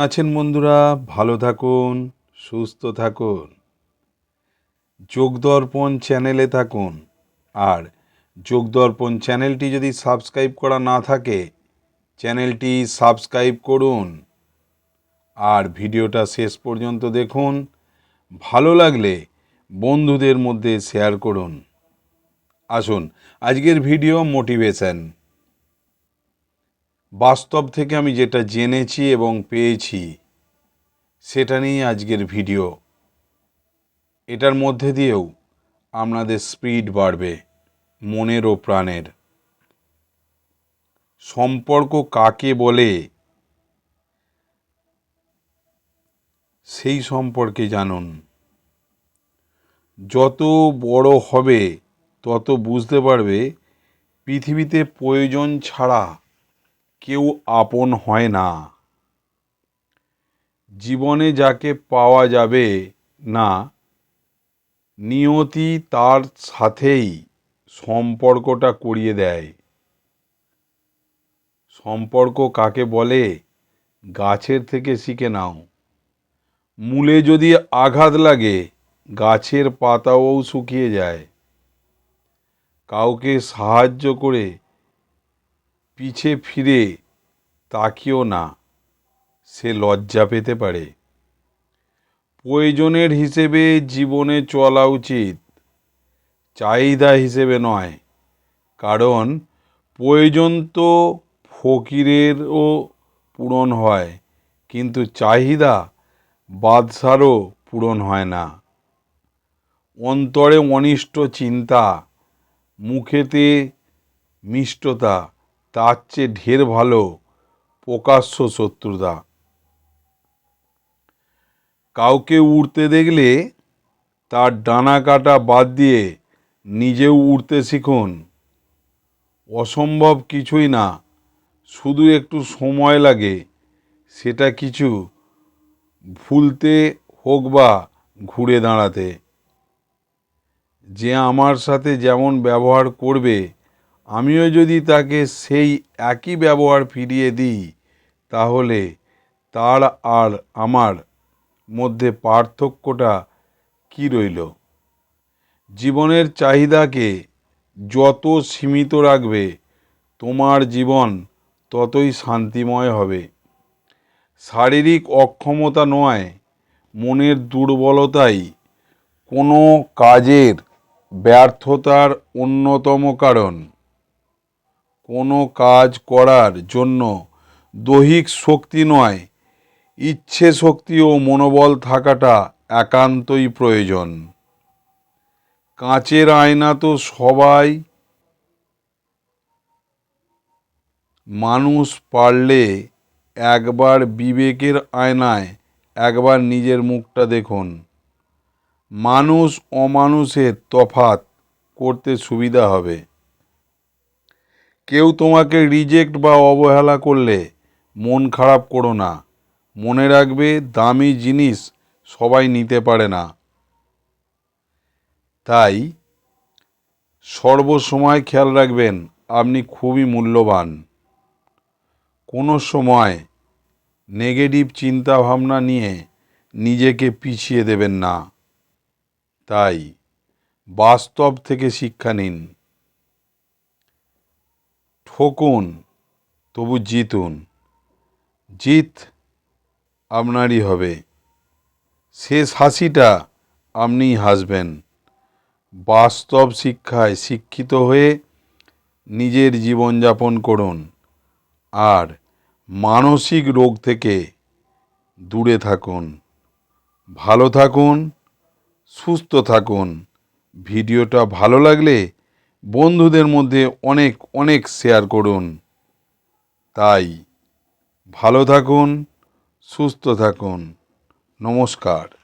আছেন বন্ধুরা, ভালো থাকুন, সুস্থ থাকুন। যোগদর্পণ চ্যানেলে থাকুন। আর যোগদর্পণ চ্যানেলটি যদি সাবস্ক্রাইব করা না থাকে, চ্যানেলটি সাবস্ক্রাইব করুন। আর ভিডিওটা শেষ পর্যন্ত দেখুন। ভালো লাগলে বন্ধুদের মধ্যে শেয়ার করুন। আসুন, আজকের ভিডিও মোটিভেশন। বাস্তব থেকে আমি যেটা জেনেছি এবং পেয়েছি, সেটা নিয়ে আজকের ভিডিও। এটার মধ্যে দিয়েও আপনাদের স্পিড বাড়বে মনের ও প্রাণের। সম্পর্ক কাকে বলে, সেই সম্পর্কে জানুন। যত বড় হবে, তত বুঝতে পারবে পৃথিবীতে প্রয়োজন ছাড়া কেউ আপন হয় না। জীবনে যাকে পাওয়া যাবে না, নিয়তি তার সাথেই সম্পর্কটা করিয়ে দেয়। সম্পর্ক কাকে বলে? গাছের থেকে শিখে নাও। মূলে যদি আঘাত লাগে, গাছের পাতাও শুকিয়ে যায়। কাউকে সাহায্য করে পিছে ফিরে তাকিও না, সে লজ্জা পেতে পারে। প্রয়োজনের হিসেবে জীবনে চলা উচিত, চাহিদা হিসেবে নয়, কারণ প্রয়োজন তো ফকিরেরও পূরণ হয়, কিন্তু চাহিদা বাদশারও পূরণ হয় না। অন্তরে অনিষ্ট চিন্তা, মুখেতে মিষ্টতা তার চেয়ে ঢের ভালো প্রকাশ্য শত্রুতা। কাউকে উড়তে দেখলে তার ডানা কাটা বাদ দিয়ে নিজেও উড়তে শিখুন। অসম্ভব কিছুই না, শুধু একটু সময় লাগে, সেটা কিছু ভুলতে হোক বা ঘুরে দাঁড়াতে। যে আমার সাথে যেমন ব্যবহার করবে আমিও যদি তাকে সেই একই ব্যবহার ফিরিয়ে দিই, তাহলে তার আর আমার মধ্যে পার্থক্যটা কি রইল? জীবনের চাহিদাকে যত সীমিত রাখবে, তোমার জীবন ততই শান্তিময় হবে। শারীরিক অক্ষমতা নয়, মনের দুর্বলতাই কোনো কাজের ব্যর্থতার অন্যতম কারণ। কোনো কাজ করার জন্য দৈহিক শক্তি নয়, ইচ্ছে শক্তি ও মনোবল থাকাটা একান্তই প্রয়োজন। কাঁচের আয়না তো সবাই। মানুষ পারলে একবার বিবেকের আয়নায় একবার নিজের মুখটা দেখুন। মানুষ অমানুষের তফাত করতে সুবিধা হবে। কেউ তোমাকে রিজেক্ট বা অবহেলা করলে মন খারাপ করো না। মনে রাখবে দামি জিনিস সবাই নিতে পারে না। তাই সর্বসময় খেয়াল রাখবেন, আপনি খুবই মূল্যবান। কোনো সময় নেগেটিভ চিন্তা ভাবনা নিয়ে নিজেকে পিছিয়ে দেবেন না। তাই বাস্তব থেকে শিক্ষা নিন। ঠকুন তবু জিতুন। জিত আপনারই হবে। শেষ হাসিটা আপনিই হাসবেন। বাস্তব শিক্ষায় শিক্ষিত হয়ে নিজের জীবনযাপন করুন। আর মানসিক রোগ থেকে দূরে থাকুন। ভালো থাকুন, সুস্থ থাকুন। ভিডিওটা ভালো লাগলে বন্ধুদের মধ্যে অনেক অনেক শেয়ার করুন। তাই ভালো থাকুন সুস্থ থাকুন। নমস্কার।